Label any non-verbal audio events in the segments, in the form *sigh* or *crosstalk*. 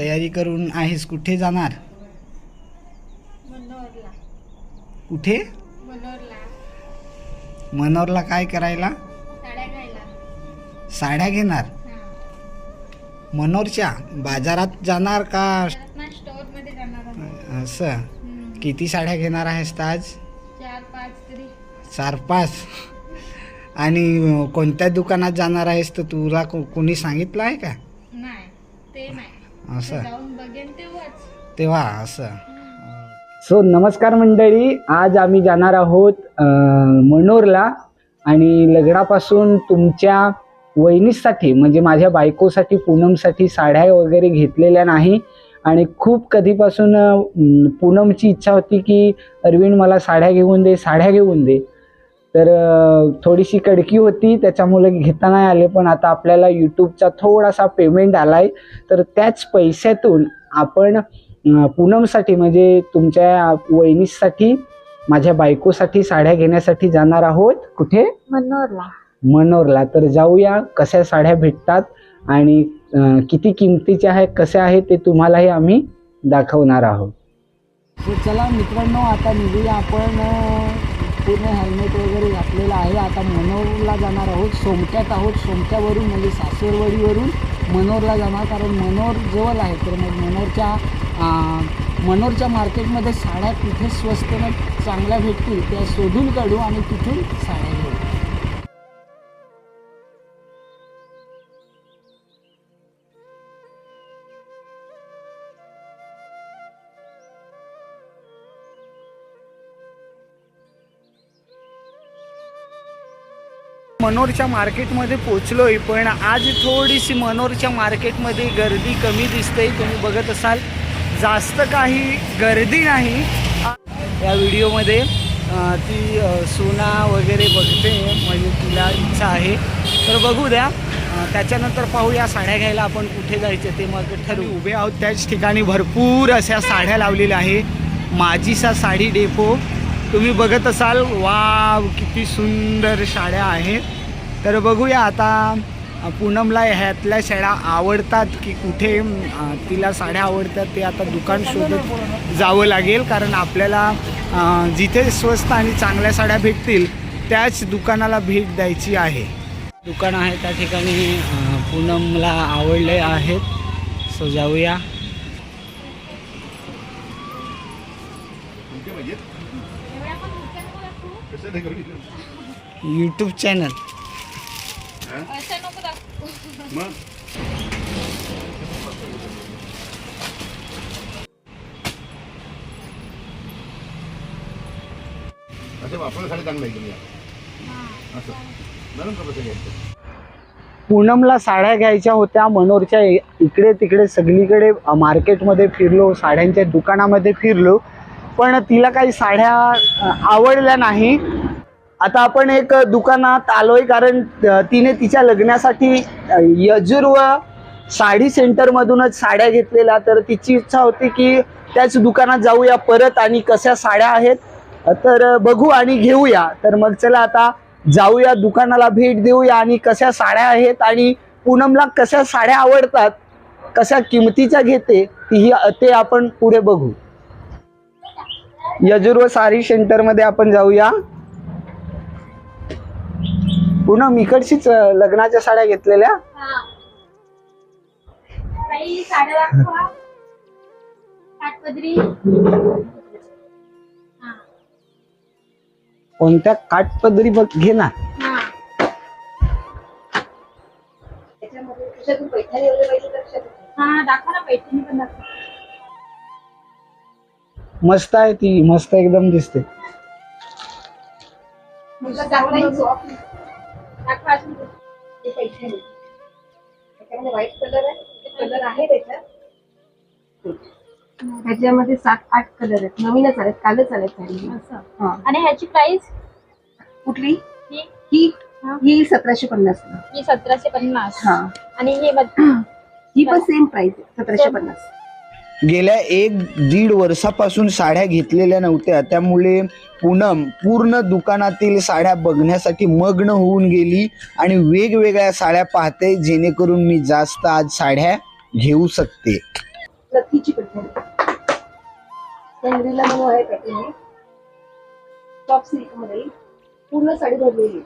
तयारी करून आहेस कुठे जाणार? कुठे? मनोरला मनोरला काय करायला? साड्या घेणार? मनोरच्या बाजारात जाणार का. असं. किती साड्या घेणार आहेस आज? चार पाच तरी. चार पाच. आणि कोणत्या दुकानात जाणार आहेस तर तुला कोणी सांगितलं आहे का? असं. तेव्हा असं. सो नमस्कार मंडळी आज आम्ही जाणार आहोत मनोरला आणि लग्नापासून तुमच्या वहिनीसाठी म्हणजे माझ्या बायकोसाठी पूनमसाठी साड्या वगैरे घेतलेल्या नाही. आणि खूप कधीपासून पूनमची इच्छा होती की अरविंद मला साड्या घेऊन दे साड्या घेऊन दे. तर थोडीशी कडकी होती त्याच्यामुळे घेता नाही आले पण आता आपल्याला यूट्यूबचा थोडासा पेमेंट आलाय. तर त्याच पैशातून आपण पूनमसाठी म्हणजे तुमच्या वहिनीसाठी माझ्या बायकोसाठी साड्या घेण्यासाठी जाणार आहोत. कुठे? मनोरला. मनोरला. तर जाऊया कशा साड्या भेटतात आणि किती किमतीच्या आहेत कशा आहेत ते तुम्हालाही आम्ही दाखवणार आहोत. चला मित्रांनो आता निघूया आपण पूर्ण हेल्मेट वगैरे घातलेलं आहे. आता मनोरला जाणार आहोत. सोमट्यात आहोत. सोमट्यावरून म्हणजे सासवडवाडीवरून मनोरला जाणार. कारण मनोर जवळ आहे. तर मग मनोरच्या मनोरच्या मार्केटमध्ये साड्या तिथे स्वस्त चांगल्या भेटतील. त्या शोधून काढू आणि तिथून साड्या मनोरच्या मार्केटमध्ये पोचलोय पण आज थोडीशी मनोरच्या मार्केटमध्ये गर्दी कमी दिसते तुम्ही बघत असाल जास्त काही गर्दी नाही. या व्हिडिओमध्ये ती सोना वगैरे बघते म्हणजे तिला इच्छा आहे. तर बघू द्या. त्याच्यानंतर त्याच्यानंतर पाहूया साड्या घ्यायला आपण कुठे जायचं ते मग ठरवू. उभे आहोत त्याच ठिकाणी. भरपूर अशा साड्या लावलेल्या आहे. माझीसा साडी डेपो. तुम्ही बघत असाल वाव किती सुंदर साड्या आहेत. तर बघूया आता पूनमला ह्यातल्या साड्या आवडतात की कुठे तिला साड्या आवडतात ते आता दुकान शोधत जावं लागेल. कारण आपल्याला जिथे स्वस्त आणि चांगल्या साड्या भेटतील त्याच दुकानाला भेट द्यायची आहे. दुकान आहे त्या ठिकाणी पूनमला आवडले आहेत. सो जाऊया. यूट्यूब चॅनल असं नको चांगलं आहे तुम्ही असं नरम घ्यायचं पूनमला साड्या घ्यायच्या होत्या मनोरच्या इ- इकडे तिकडे सगळीकडे अ, मार्केटमध्ये फिरलो साड्यांच्या दुकानामध्ये फिरलो. पण तिला काही साड्या अ, आवडल्या नाही. आता आपण एक दुकानात आलोय कारण तिने तिच्या लग्नासाठी यजुर्व यजूर व साडी सेंटरमधूनच साड्या घेतलेल्या. तर तिची इच्छा होती की त्याच दुकानात जाऊया परत आणि कशा साड्या आहेत तर बघू आणि घेऊया. तर मग चला आता जाऊया दुकानाला भेट देऊया आणि कशा साड्या आहेत आणि पूनमला कशा साड्या आवडतात कशा किमतीच्या घेते ही ते आपण पुढे बघू. यजुर्व साडी सेंटरमध्ये आपण जाऊया. इकडचीच अ, लग्नाच्या साड्या घेतलेल्या? हा. कोणत्या काठपदरी बघ घे ना. हा. हा दाखवा ना पैठणी पण दाखवा. मस्त आहे ती मस्त एकदम दिसते. दाखवा अजून व्हाईट कलर आहे कलर आहे त्याच्यात. त्याच्यामध्ये सात आठ कलर आहेत. नवीनच आलेत कालच आलेत साडी हा. आणि ह्याची प्राइस कुठली? ही. ही हा. ही सतराशे पन्नास ही सतराशे पन्नास. हा. आणि हे बघ. *clears throat* ही पण सेम प्राइस आहे सतराशे पन्नास. गेल्या एक दीड वर्षापासून साड्या घेतलेल्या नव्हत्या. त्यामुळे पूनम पूर्ण दुकानातील साड्या बघण्यासाठी मग्न होऊन गेली आणि वेगवेगळ्या साड्या पाहते जेणेकरून मी जास्त आज साड्या घेऊ शकते. पूर्ण साडी भरलेली.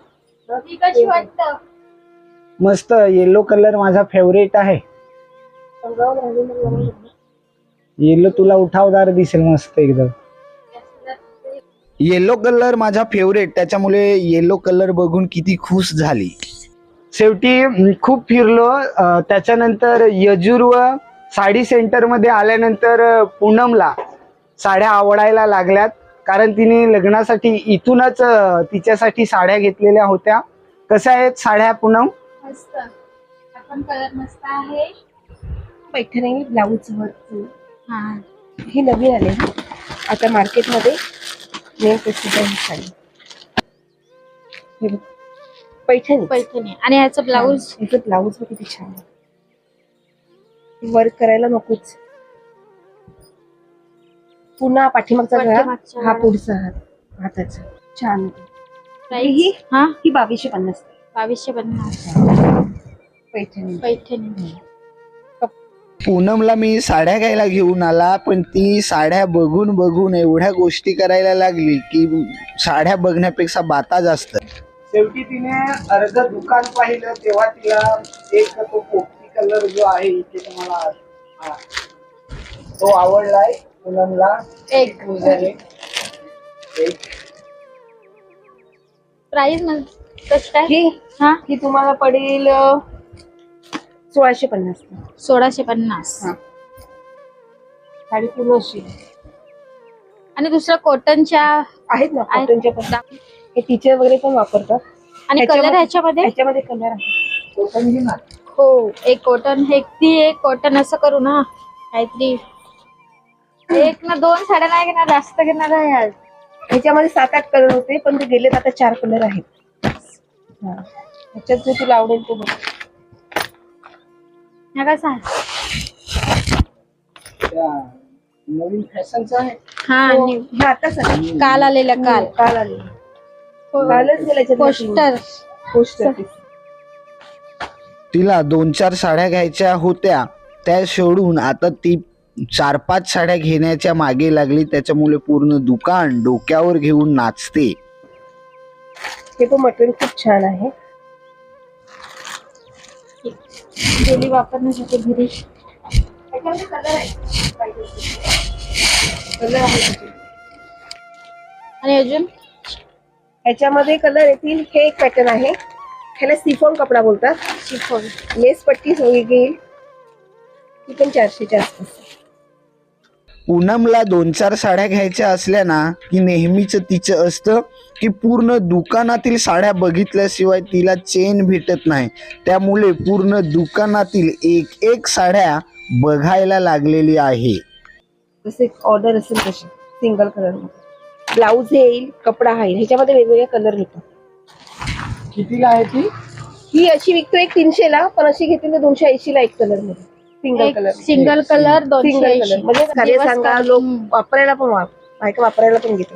कशी वाटतं? मस्त येलो कलर माझा फेवरेट आहे. येलो तुला उठावदार दिसेल मस्त एकदम. येलो कलर माझा फेवरेट त्याच्यामुळे येलो कलर बघून किती खुश झाली. शेवटी खूप फिरलो. अं, त्याच्यानंतर यजूर व साडी सेंटरमध्ये आल्यानंतर अं, पूनमला साड्या आवडायला लागल्यात. कारण तिने लग्नासाठी इथूनच अं, तिच्यासाठी साड्या घेतलेल्या होत्या. कशा आहेत साड्या पूनम? मस्त. आपण कलर मस्त आहे. पैठणी ब्लाऊज वर्क हा. हे नवीन आले आता मार्केटमध्ये आहे साडी. हे बघ. पैठणी पैठणी. आणि ह्याचं ब्लाऊज याचं ब्लाऊज बघ किती छान आहे. वर्क करायला नकोच. पुन्हा पाठीमागचा गळा. पाठीमागचा हा गळा. पुढचा हात. हाताचा. छान. प्राइस ही हा? ही बावीसशे पन्नास. बावीसशे पन्नास. पैठणी. पैठणी. पूनमला मी साड्या घ्यायला घेऊन आला पण ती साड्या बघून बघून एवढ्या गोष्टी करायला लागली की साड्या बघण्यापेक्षा बाता जास्त. शेवटी तिने अर्ध दुकान पाहिलं तेव्हा तिला एक तो पोपटी कलर जो आहे इथे तुम्हाला हा, तो आवडलाय पूनमला. एक. एक प्राइस कसं काय? ही हा? ही तुम्हाला पडेल सोळाशे पन्नास. सोळाशे पन्नास. हा. साडी पूर्ण अशी. आणि दुसरं कॉटनच्या आहेत ना. कॉटनच्या पण. हे टीचर वगैरे पण वापरतात. आणि कलर ह्याच्यामध्ये? ह्याच्यामध्ये कलर आहे. हो एक कॉटन एक ती एक कॉटन असं करू ना. काहीतरी. एक ना दोन साड्या नाही घेणार जास्त घेणार आहे आज. ह्याच्यामध्ये सात आठ कलर होते पण ते गेलेत आता चार कलर आहेत. हा. ह्याच्यात जो तुला आवडेल तो बघ. ह्या कसा आहे नवीन फॅशनचा आहे? हा हो, आणि हे आहे. काल आलेला काल. काल आले कालच गेला पोस्टर. पोस्टर. तिला दोन चार साड्या घ्यायच्या होत्या. त्या सोडून आता ती चार पाच साड्या घेण्याच्या मागे लागली. त्याच्यामुळे पूर्ण दुकान डोक्यावर घेऊन नाचते. हे पण मटेरियल खूप छान आहे. डेली वापरण्यासाठी घरी ह्याच्यामध्ये कलर आहे कलर आहे आणि अजून? ह्याच्यामध्ये कलर येतील. हे एक पॅटर्न आहे. ह्याला सिफॉन कपडा बोलतात. शिफॉन लेस पट्टी वेगळी येईल ती पण चारशेच्या आसपास. पूनमला दोन चार साड्या घ्यायच्या असल्या ना की नेहमीच तिचं असतं. की पूर्ण दुकानातील साड्या बघितल्याशिवाय तिला चेन भेटत नाही. त्यामुळे पूर्ण दुकानातील एक एक साड्या बघायला लागलेली आहे. जसे ऑर्डर असेल तशी सिंगल कलर ब्लाऊज येईल कपडा आहे ह्याच्यामध्ये वेगवेगळे कलर भेटतात कितीला आहे ती? ही अशी विकतो एक तीनशेला पण अशी घेतली तर दोनशे ऐंशी ला एक कलरमध्ये. सिंगल कलर सिंगल कलर दोनशे कलर म्हणजे दिवस सांगा. लोक वापरायला पण बायका वापरायला पण घेतो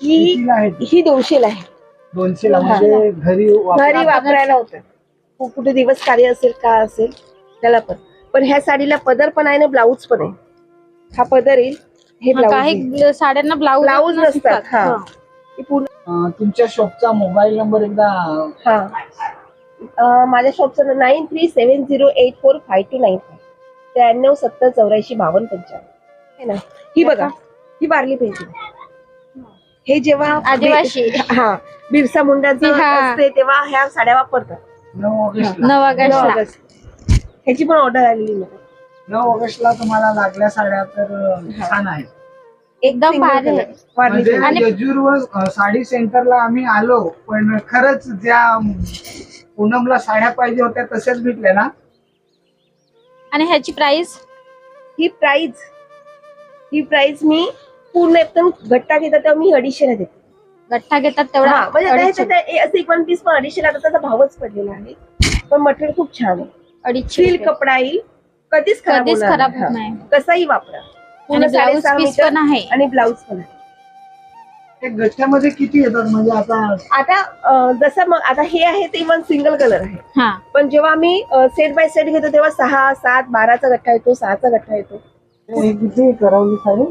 ही ही दोनशे ला आहे. दोनशेला म्हणजे घरी घरी वापरायला होतं? कु- कुठे दिवस कार्य असेल का असेल त्याला पण. पण ह्या साडीला पदर पण आहे ना ब्लाऊज पण आहे. हा पदर येईल हे हा, काही साड्यांना ब्लाऊज ब्लाऊज नसतात हा. पूर्ण तुमच्या शॉपचा मोबाईल नंबर एकदा हा. अं, माझ्या शॉपचं nine three seven zero eight four five two nine five त्र्याण्णव सत्तर चौऱ्याऐंशी बावन्न पंच्याण्णव है ना ही बघा ही वारली पेंटिंग हे जेव्हा आदिवासी. हा बिरसा मुंडाचं हा. असते तेव्हा ह्या साड्या वापरतात. नऊ ऑगस्ट नऊ नऊ ऑगस्टला ऑगस्ट. ह्याची पण ऑर्डर आलेली मला नऊ ऑगस्टला तुम्हाला लागल्या साड्या तर छान आहेत. एकदम Single भारी color. आहे. वारली म्हणजे अ, साडी सेंटरला आम्ही आलो पण खरंच ज्या पूनमला साड्या पाहिजे होत्या तशाच भेटल्या ना. आणि ह्याची प्राइस ही प्राइस ही प्राइस मी पूर्ण एकदम गट्टा घेतात तेव्हा मी अडीचशेला देते. गठ्ठा घेतात तेवढा हा, म्हणजे अडीचशे त्याच्या- त्या- ए- असं एक वन पीस पण अडीचशेला आता त्याचा भावच पडलेला आहे. पण मटेरियल खूप छान आहे. अडीचशे सिल्क रुपये. कपडा येईल कधीच खराब कधीच होणार खराब नाही. होत हा. नाही. कसाही वापरा. पूर्ण आणि ब्लाऊज साडेसहा पीस मीटर पण आहे. आणि ब्लाऊज पण आहे. ते गठ्ठ्यामध्ये किती येतात? म्हणजे आता आता अं, जसं मग आता हे आहे ते इव्हन सिंगल कलर आहे. हा. पण जेव्हा आम्ही सेट बाय सेट घेतो तेव्हा सहा सात बाराचा गठ्ठा येतो सहाचा गठ्ठा येतो. हे किती करवली साडी?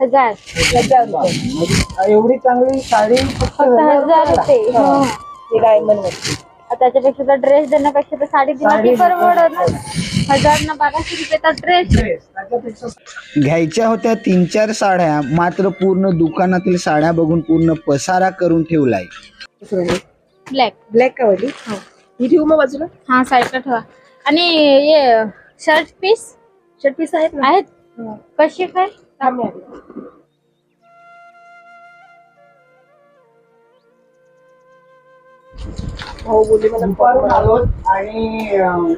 हजार. हजार रुपये म्हणजे एवढी चांगली साडी फक्त फक्त हजार रुपये. हो. हे. डायमंड वरती. त्याच्यापेक्षा तर ड्रेस देण्यापेक्षा तर साडी दिला की परवडत ना हजार ना बाराशे रुपये ड्रेस घ्यायच्या होत्या तीन चार साड्या मात्र पूर्ण दुकानातील साड्या बघून पूर्ण पसारा करून ठेवलाय. ब्लॅक ब्लॅक का वाली? ही. ठेवू मग बाजूला? हा साईडला ठेवा. आणि हे शर्ट पीस शर्ट पीस आहेत ना? आहेत. कसे काय? थांब. हो बोलली मला दुपारून आलो आणि अं,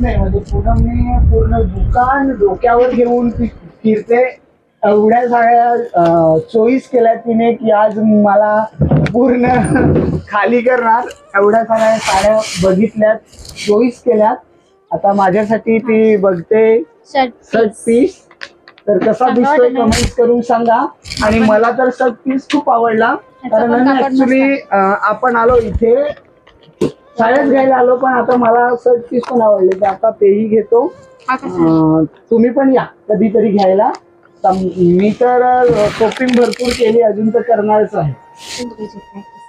नाही म्हणजे पूर्ण मी पूर्ण दुकान डोक्यावर घेऊन फिरते एवढ्या साड्या चोईस केल्या तिने की आज मला पूर्ण खाली करणार एवढ्या साऱ्या साड्या बघितल्यात चोईस केल्यात आता माझ्यासाठी ती बघते शर्ट शर्ट पीस तर कसा दिसतोय. कमेंट करून सांगा. आणि मला तर शर्ट पीस खूप आवडला. कारण ऍक्च्युली आपण आलो इथे. शाळेत घ्यायला आलो पण आता मला शर्ट पीस पण आवडले. तर आता तेही घेतो. तुम्ही पण या कधीतरी घ्यायला. तर मी तर शॉपिंग भरपूर केली अजून तर करणारच आहे.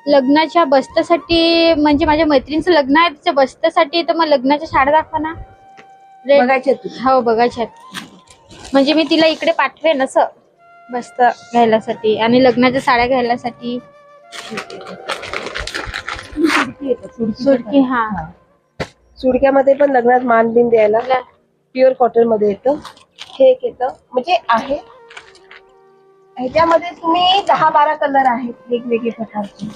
लग्नाच्या बस्त्यासाठी म्हणजे माझ्या मैत्रिणीचं लग्न आहे त्याच्या बस्त्यासाठी तर मग लग्नाच्या साड्या दाखवा ना. Red- बघायचे आहेत तुला. हो बघायच्या आहेत. म्हणजे मी तिला इकडे पाठवेन असं. बस्त घ्यायलासाठी आणि लग्नाच्या साड्या घ्यायलासाठी. सुटकी हा. सुडक्यामध्ये पण लग्नात मान बिन द्यायला प्युअर कॉटनमध्ये येतं. हे एक येतं. म्हणजे आहे. ह्याच्यामध्ये तुम्ही दहा बारा कलर आहेत. वेगवेगळे प्रकारचे.